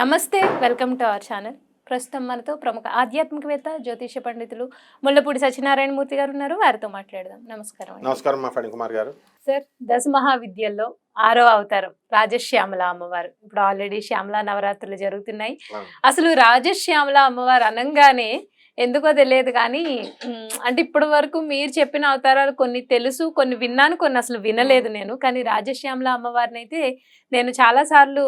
నమస్తే welcome to our channel. ప్రస్తుతం మనతో ప్రముఖ ఆధ్యాత్మికవేత్త జ్యోతిష పండితులు ముల్లపూడి సత్యనారాయణ మూర్తి గారు ఉన్నారు. వారితో మాట్లాడదాం. నమస్కారం అండి. నమస్కారం మా ఫణి కుమార్ గారు. సార్ దశ మహావిద్యల్లో ఆరో అవతారం రాజశ్యామల అమ్మవారు. ఇప్పుడు ఆల్రెడీ శ్యామల నవరాత్రులు జరుగుతున్నాయి. అసలు రాజశ్యామల అమ్మవారు అనంగానే ఎందుకో తెలియదు కానీ అంటే ఇప్పటి వరకు మీరు చెప్పిన అవతారాలు కొన్ని తెలుసు కొన్ని విన్నాను కొన్ని అసలు వినలేదు నేను. కానీ రాజశ్యామల అమ్మవారిని అయితే నేను చాలా సార్లు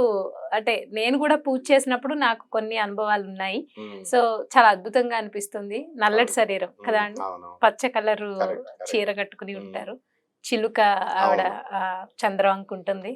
అంటే నేను కూడా పూజ చేసినప్పుడు నాకు కొన్ని అనుభవాలు ఉన్నాయి. సో చాలా అద్భుతంగా అనిపిస్తుంది. నల్లటి శరీరం కదా అండి? పచ్చ కలరు. చీర కట్టుకుని. ఉంటారు. చిలుక ఆవిడ చంద్రవంక ఉంటుంది.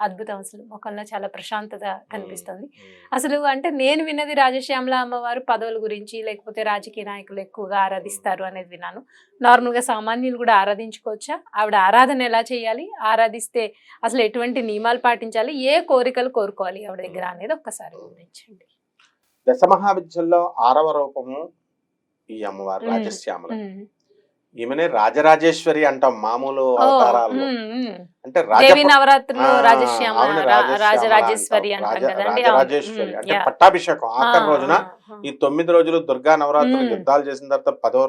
అద్భుతం అసలు. ముఖంలో చాలా ప్రశాంతత కనిపిస్తుంది. అసలు అంటే నేను విన్నది రాజశ్యామల అమ్మవారు పదవుల గురించి లేకపోతే రాజకీయ నాయకులు ఎక్కువగా ఆరాధిస్తారు అనేది విన్నాను. నార్మల్గా సామాన్యులు కూడా ఆరాధించుకోవచ్చా? ఆవిడ ఆరాధన ఎలా చేయాలి? ఆరాధిస్తే అసలు ఎటువంటి నియమాలు పాటించాలి? ఏ కోరికలు కోరుకోవాలి ఆవిడ దగ్గర అనేది ఒక్కసారి వివరించండి. దశ మహావిద్యల్లో ఆరవ రూపము ఈ అమ్మవారు. రాజశ్యామల. ఈమెనే రాజరాజేశ్వరి అంటాం మామూలు మ్మ్. అంటే నవరాత్రులు రాజరాజేశ్వరి రాజరాజేశ్వరి. అంటే. పట్టాభిషేకం ఆఖరి రోజున ఈ తొమ్మిది రోజులు దుర్గా నవరాత్రులు. యుద్ధాలు చేసిన తర్వాత పదో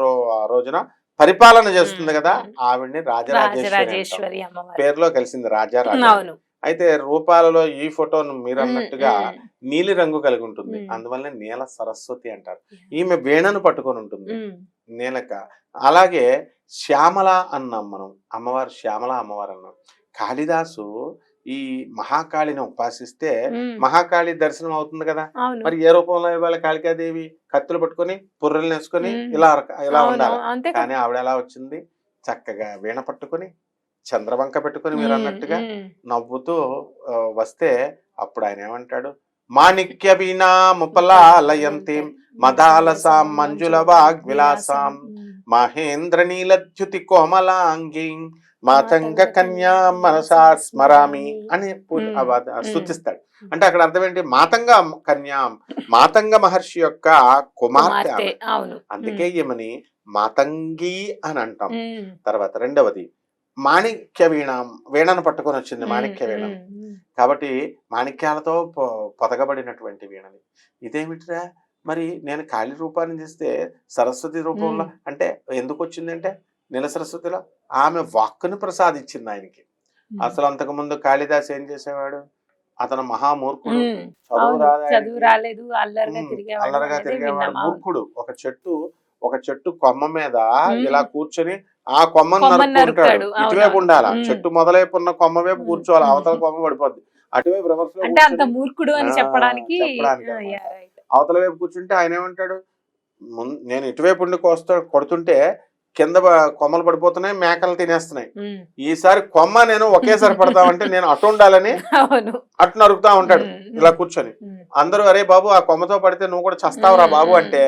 రోజున పరిపాలన చేస్తుంది కదా. ఆవిడ్ని రాజరాజేశ్వరి పేరులో కలిసింది రాజా రాజా అవును. అయితే రూపాలలో ఈ ఫోటోను మీరు అన్నట్టుగా నీలి రంగు కలిగి ఉంటుంది. అందువల్ల నీల సరస్వతి అంటారు. ఈమె వీణను పట్టుకొని ఉంటుంది. నీలక. అలాగే శ్యామల అన్నాం మనం. అమ్మవారు శ్యామల అమ్మవారు అన్నాం. కాళిదాసు ఈ మహాకాళిని ఉపాసిస్తే. మహాకాళి దర్శనం అవుతుంది కదా? మరి ఏ రూపంలో ఇవాళ కాళికాదేవి? కత్తులు పట్టుకొని పుర్రెలు నేసుకొని. ఇలా ఇలా ఉండాలి. కానీ ఆవిడ ఎలా వచ్చింది? చక్కగా వీణ పట్టుకొని చంద్రవంక పెట్టుకొని మీరు అన్నట్టుగా నవ్వుతూ వస్తే అప్పుడు ఆయన ఏమంటాడు? మాణిక్య వీణా ముపలాలయంతి మదాలసాం మంజుల వాగ్విలాసాం మహేంద్ర నీలద్యుతి కోమలాంగి మాతంగ కన్యా మనసా స్మరామి అని. స్తుతిస్తాడు అంటే అక్కడ అర్థం ఏంటి మాతంగ కన్యా మాతంగ మహర్షి యొక్క కుమార్తె అందుకే ఈమెని మాతంగి అని అంటాం. తర్వాత రెండవది మాణిక్య వీణ వీణను పట్టుకొని వచ్చింది మాణిక్య వీణ. కాబట్టి మాణిక్యాలతో పొ- పొదగబడినటువంటి వీణని. ఇదేమిటిరా? మరి నేను కాళీ రూపాన్ని తీస్తే సరస్వతి రూపంలో. అంటే ఎందుకు వచ్చిందంటే నీల సరస్వతిలో ఆమె వాక్కుని ప్రసాదించింది ఆయనకి. అసలు అంతకు ముందు కాళిదాస్ ఏం చేసేవాడు? అతను మహామూర్ఖుడు. చదువు రాలేదు. అల్లరిగా. తిరిగేవాడు. మూర్ఖుడు. ఒక చెట్టు ఒక చెట్టు కొమ్మ మీద. ఇలా కూర్చొని ఆ కొమ్మను అవును. ఇటువైపు ఉండాలా. చెట్టు మొదలైపు ఉన్న కొమ్మ వైపు. కూర్చోవాలి. అవతల కొమ్మ పడిపోద్ది. అటువైపు రివర్స్ అంటే అంత మూర్ఖుడు అని చెప్పడానికి. అవతల వైపు కూర్చుంటే ఆయన ఏమంటాడు? నేను ఇటువైపు ఉండి కోస్తా కొడుతుంటే కింద కొమ్మలు పడిపోతున్నాయి మేకలు తినేస్తున్నాయి. ఈసారి కొమ్మ నేను ఒకేసారి పడతామంటే నేను అటు ఉండాలని అటు నరుకుతా ఉంటాడు ఇలా కూర్చొని. అందరూ అరే బాబు ఆ కొమ్మతో పడితే నువ్వు కూడా చస్తావురా. బాబు అంటే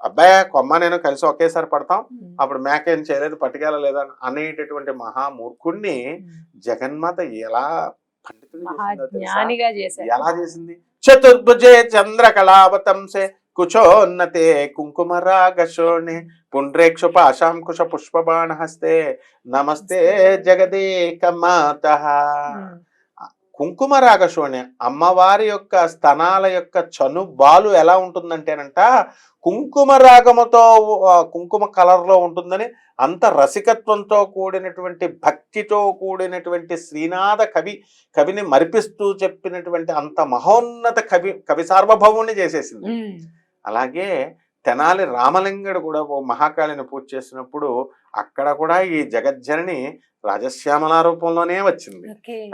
అబ్బాయి కొమ్మ నేను కలిసి ఒకేసారి పడతాం. అప్పుడు మేక ఏం చేయలేదు పట్టుకెళ్ళలేదు అని అనేటటువంటి మహామూర్ఖుణ్ణి. జగన్మాత ఎలా చేశారు. ఎలా చేసింది? చతుర్భుజే చంద్రకళావతంసే కుచోన్నతే కుంకుమరాగశోణి పుండ్రేక్షు పాశాంకుశ పుష్పబాణ హస్తే నమస్తే. జగదేక మాత. ఉమ్, కుంకుమరాగశోణి అమ్మవారి యొక్క స్తనాల యొక్క చను బాలు ఎలా ఉంటుందంటేనంట కుంకుమ రాగముతో కుంకుమ కలర్లో ఉంటుందని అంత రసికత్వంతో కూడినటువంటి భక్తితో కూడినటువంటి శ్రీనాథ కవి కవిని మరిపిస్తూ చెప్పినటువంటి అంత మహోన్నత కవి కవి సార్వభౌముని చేసేసింది. అలాగే తెనాలి రామలింగడు కూడా ఓ మహాకాళిని పూజ చేసినప్పుడు అక్కడ కూడా ఈ జగజ్జనని రాజశ్యామల రూపంలోనే వచ్చింది.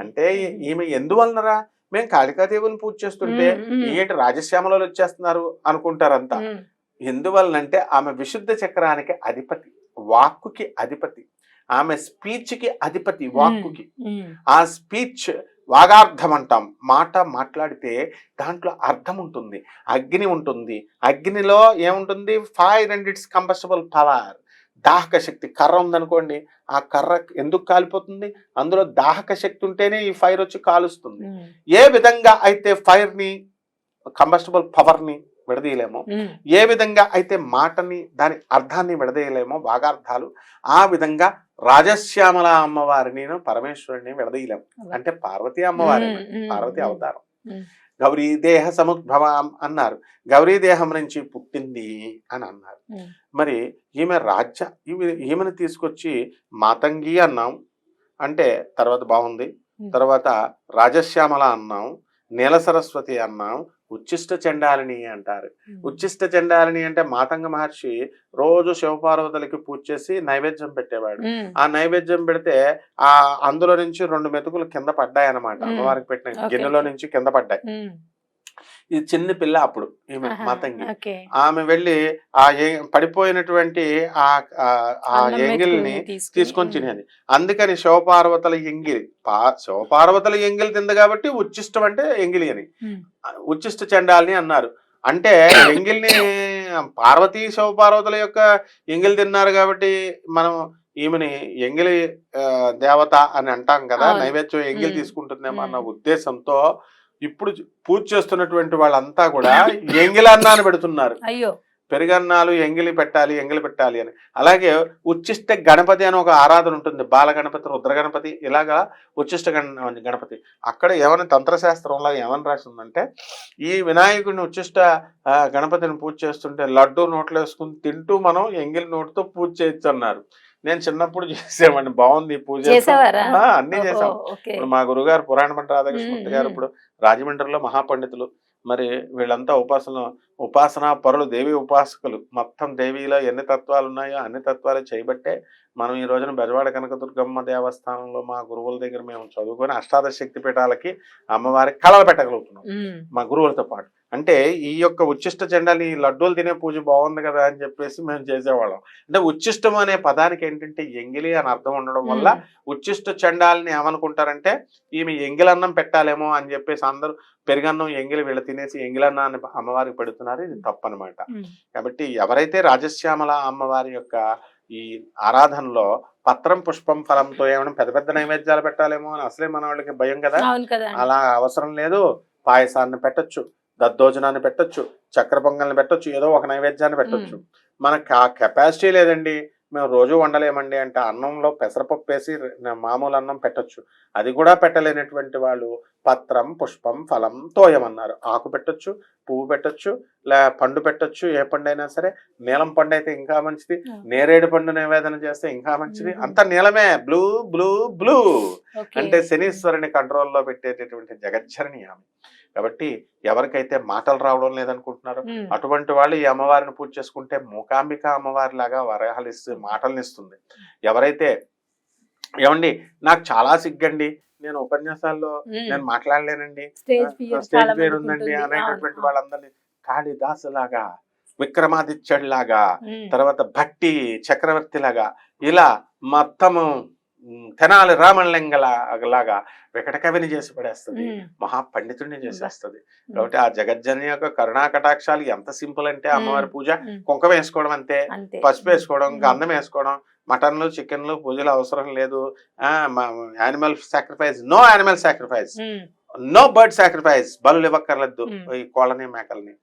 అంటే ఈమె ఎందువలనరా? మేము కాళికాదేవిని పూజ చేస్తుంటే ఏంటి రాజశ్యామలలో వచ్చేస్తున్నారు అనుకుంటారంతా. ఎందువలనంటే ఆమె విశుద్ధ చక్రానికి అధిపతి వాక్కుకి అధిపతి ఆమె స్పీచ్కి అధిపతి వాక్కుకి. ఆ స్పీచ్ వాగార్థం అంటాం మాట మాట్లాడితే దాంట్లో అర్థం ఉంటుంది అగ్ని ఉంటుంది. అగ్నిలో ఏముంటుంది? Fire and it's combustible power. దాహక శక్తి కర్ర ఉందనుకోండి ఆ కర్ర ఎందుకు కాలిపోతుంది? అందులో దాహక శక్తి ఉంటేనే ఈ ఫైర్ వచ్చి కాలుస్తుంది. ఏ విధంగా అయితే ఫైర్ని కంబస్టబుల్ పవర్ని విడదీయలేమో ఏ విధంగా అయితే మాటని దాని అర్థాన్ని విడదీయలేమో భాగార్థాలు ఆ విధంగా రాజశ్యామల అమ్మవారిని పరమేశ్వరుని విడదీయలేము. అంటే పార్వతీ అమ్మవారి పార్వతీ. అవతారం. ఉమ్. గౌరీ దేహ సముద్భవం అన్నారు గౌరీ దేహం నుంచి పుట్టింది అని అన్నారు. మరి ఈమె రాజ్య ఈమె ఈమెను తీసుకొచ్చి మాతంగి అన్నాం అంటే తర్వాత బాగుంది. తర్వాత రాజశ్యామల అన్నాం నీల సరస్వతి అన్నాం ఉచ్చిష్ట చండాలిని అంటారు. ఉచ్చిష్ట చండాలిని అంటే మాతంగ మహర్షి రోజు శివపార్వతులకి పూజ చేసి నైవేద్యం పెట్టేవాడు. ఆ నైవేద్యం పెడితే ఆ అందులో నుంచి రెండు మెతుకులు కింద పడ్డాయి అన్నమాట మ్మ్. అమ్మవారికి పెట్టిన గిన్నెలో. నుంచి కింద పడ్డాయి. ఇది చిన్న పిల్ల అప్పుడు ఈమె మాతంగి ఆమె వెళ్ళి ఆ పడిపోయినటువంటి ఆ ఆ- ఎంగిల్ని తీసుకుని. తినేది అందుకని శివపార్వతుల ఎంగిలి పా శివపార్వతుల ఎంగిలి తింది కాబట్టి ఉచ్చిష్టం అంటే ఎంగిలి అని. ఉచ్చిష్ట చండాలని అన్నారు అంటే ఎంగిల్ని పార్వతీ శివపార్వతుల యొక్క ఎంగిలి తిన్నారు కాబట్టి మనం ఈమెని ఎంగిలి దేవత అని అంటాం కదా. నైవేద్యం ఎంగిలి. తీసుకుంటుందేమో అన్న. ఉద్దేశంతో ఇప్పుడు పూజ చేస్తున్నటువంటి వాళ్ళంతా కూడా ఎంగిలి అన్నాన్ని పెడుతున్నారు. అయ్యో. పెరుగన్నాలు ఎంగిలి పెట్టాలి ఎంగిలి పెట్టాలి అని. అలాగే ఉచ్చిష్ట గణపతి అని ఒక ఆరాధన ఉంటుంది. బాల గణపతి రుద్ర గణపతి ఇలాగా ఉచ్చిష్ట గణ గణపతి. అక్కడ ఏమైనా తంత్రశాస్త్రంలో ఏమని రాసిందంటే ఈ వినాయకుడిని ఉచ్చిష్ట గణపతిని పూజ చేస్తుంటే లడ్డు నోట్లో వేసుకుని తింటూ మనం ఎంగిలి నోటితో పూజ చేయొచ్చు అన్నారు. నేను చిన్నప్పుడు చేసేవాడిని. బాగుంది పూజ అన్నీ చేసాం ఇప్పుడు మా గురుగారు పురాణ పంట రాధాకృష్ణమూర్తి మ్మ్, గారు. ఇప్పుడు రాజమండ్రిలో మహాపండితులు. మరి వీళ్ళంతా ఉపాసన ఉపాసనా పరులు దేవి ఉపాసకులు. మొత్తం దేవిలో ఎన్ని తత్వాలు ఉన్నాయో అన్ని తత్వాలు చేయబట్టే మనం ఈ రోజున బెజవాడ కనకదుర్గమ్మ దేవస్థానంలో మా గురువుల దగ్గర మేము చదువుకొని అష్టాదశ శక్తి పీఠాలకి అమ్మవారికి కళలు పెట్టగలుగుతున్నాం. మా గురువులతో పాటు అంటే ఈ యొక్క ఉచ్చిష్ట జెండాలు ఈ లడ్డూలు తినే పూజ బాగుంది కదా అని చెప్పేసి మేము చేసేవాళ్ళం అంటే ఉచ్చిష్టం అనే పదానికి ఏంటంటే ఎంగిలి అని అర్థం ఉండడం వల్ల. ఉచ్చిష్ట చండాలని ఏమనుకుంటారంటే ఈమె ఎంగిలన్నం పెట్టాలేమో అని చెప్పేసి అందరూ పెరుగన్నం ఎంగిలి వీళ్ళు తినేసి ఎంగిలన్నాన్ని అమ్మవారికి పెడుతున్నారు ఇది తప్పనమాట. కాబట్టి ఎవరైతే రాజశ్యామల అమ్మవారి యొక్క ఈ ఆరాధనలో పత్రం పుష్పం ఫలంతో ఏమైనా పెద్ద పెద్ద నైవేద్యాలు పెట్టాలేమో అని అసలే మన వాళ్ళకి భయం కదా. అలా అవసరం లేదు. పాయసాన్ని పెట్టొచ్చు దద్దోజనాన్ని పెట్టొచ్చు చక్కెర పొంగల్ని పెట్టొచ్చు ఏదో ఒక నైవేద్యాన్ని పెట్టొచ్చు. మనకు ఆ కెపాసిటీ లేదండి. మేము రోజు వండలేమండి అంటే అన్నంలో పెసరపప్పు వేసి మామూలు అన్నం పెట్టొచ్చు. అది కూడా పెట్టలేనటువంటి వాళ్ళు పత్రం పుష్పం ఫలం తోయమన్నారు. ఆకు పెట్టొచ్చు పువ్వు పెట్టొచ్చు లే పండు పెట్టొచ్చు ఏ పండు అయినా సరే. నీలం పండు అయితే ఇంకా మంచిది. నేరేడు పండు నివేదన చేస్తే ఇంకా మంచిది. అంతా నీలమే. Blue blue blue. అంటే శనీశ్వరుని కంట్రోల్లో పెట్టేటటువంటి జగజ్జరణి ఆమె. కాబట్టి ఎవరికైతే మాటలు రావడం లేదనుకుంటున్నారో. అటువంటి వాళ్ళు ఈ అమ్మవారిని పూజ చేసుకుంటే మూకాంబిక అమ్మవారి లాగా వరహాలు ఇస్తుంది మాటల్ని ఇస్తుంది. ఎవరైతే ఏమండి నాకు చాలా సిగ్గండి. నేను ఉపన్యాసాల్లో. నేను మాట్లాడలేనండి స్టేజ్ పేరు ఉందండి. అనేటటువంటి వాళ్ళందరినీ కాళిదాసు లాగా విక్రమాదిత్యుడు లాగా. తర్వాత భట్టి చక్రవర్తి లాగా ఇలా మొత్తము తెనాలి రామలింగ లాగా వికట కవిని చేసి పడేస్తుంది. మహాపండితుడిని చేసేస్తుంది. కాబట్టి ఆ జగజ్జని యొక్క కరుణా కటాక్షాలు ఎంత సింపుల్ అంటే అమ్మవారి పూజ. కుంకుమ వేసుకోవడం అంతే పసుపు వేసుకోవడం. గంధం వేసుకోవడం మటన్లు చికెన్లు పూజలు అవసరం లేదు. Animal sacrifice no animal sacrifice. No bird sacrifice. బలు ఇవ్వక్కర్లేదు. ఈ కోళ్ళని మేకల్ని.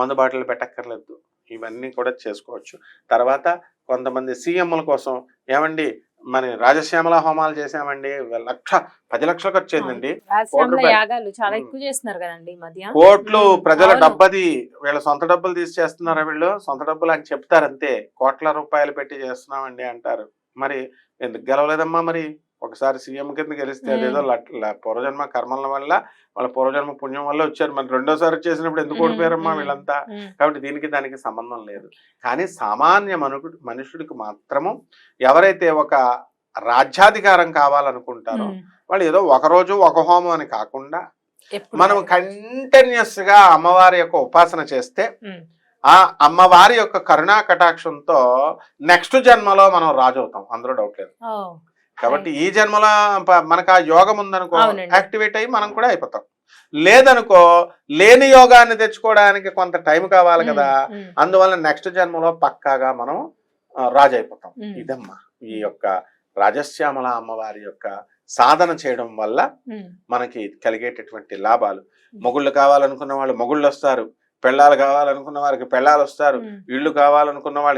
మందు బాటలు పెట్టక్కర్లేదు. ఇవన్నీ కూడా చేసుకోవచ్చు. తర్వాత కొంతమంది సీఎంల కోసం ఏమండి మరి రాజశ్యామల హోమాలు చేసామండి లక్ష పది లక్షలు ఖర్చు అయిందండి రాజశ్యామల రూపాయలు. యాగాలు చాలా ఉమ్. ఎక్కువ చేస్తున్నారు కదండి ఈ మధ్య. కోట్లు ప్రజల. డబ్బది వీళ్ళ సొంత డబ్బులు తీసి చేస్తున్నారా వీళ్ళు? సొంత డబ్బులు అని చెప్తారు అంతే కోట్ల రూపాయలు పెట్టి చేస్తున్నామండి అంటారు. మరి ఎందుకు గెలవలేదమ్మా మరి? ఒకసారి సీఎం కింద గెలిస్తే ల- పూర్వజన్మ కర్మల వల్ల వాళ్ళ పూర్వజన్మ పుణ్యం వల్ల వచ్చారు మరి రెండోసారి చేసినప్పుడు ఎందుకు ఓడిపోయారమ్మా. వీళ్ళంతా. కాబట్టి దీనికి దానికి సంబంధం లేదు కానీ సామాన్య మనుషుడికి మాత్రము ఎవరైతే ఒక రాజ్యాధికారం కావాలనుకుంటారో. వాళ్ళు ఏదో ఒక రోజు ఒక హోమం అని కాకుండా మనం కంటిన్యూస్గా అమ్మవారి యొక్క ఉపాసన చేస్తే. ఆ అమ్మవారి యొక్క కరుణా కటాక్షంతో నెక్స్ట్ జన్మలో మనం రాజు అవుతాం అందులో డౌట్ లేదు కాబట్టి ఈ జన్మలో మనకు ఆ యోగం ఉందనుకో. యాక్టివేట్ అయ్యి మనం కూడా అయిపోతాం లేదనుకో లేని యోగాన్ని తెచ్చుకోవడానికి కొంత టైం కావాలి కదా. అందువల్ల నెక్స్ట్ జన్మలో పక్కాగా మనం రాజు అయిపోతాం. ఇదమ్మా ఈ యొక్క రాజశ్యామల అమ్మవారి యొక్క సాధన చేయడం వల్ల. మనకి కలిగేటటువంటి లాభాలు మొగుళ్ళు కావాలనుకున్న వాళ్ళు మొగుళ్ళు వస్తారు పెళ్ళాలు కావాలనుకున్న వారికి పెళ్ళాలు వస్తారు. ఇళ్ళు కావాలనుకున్న వాళ్ళు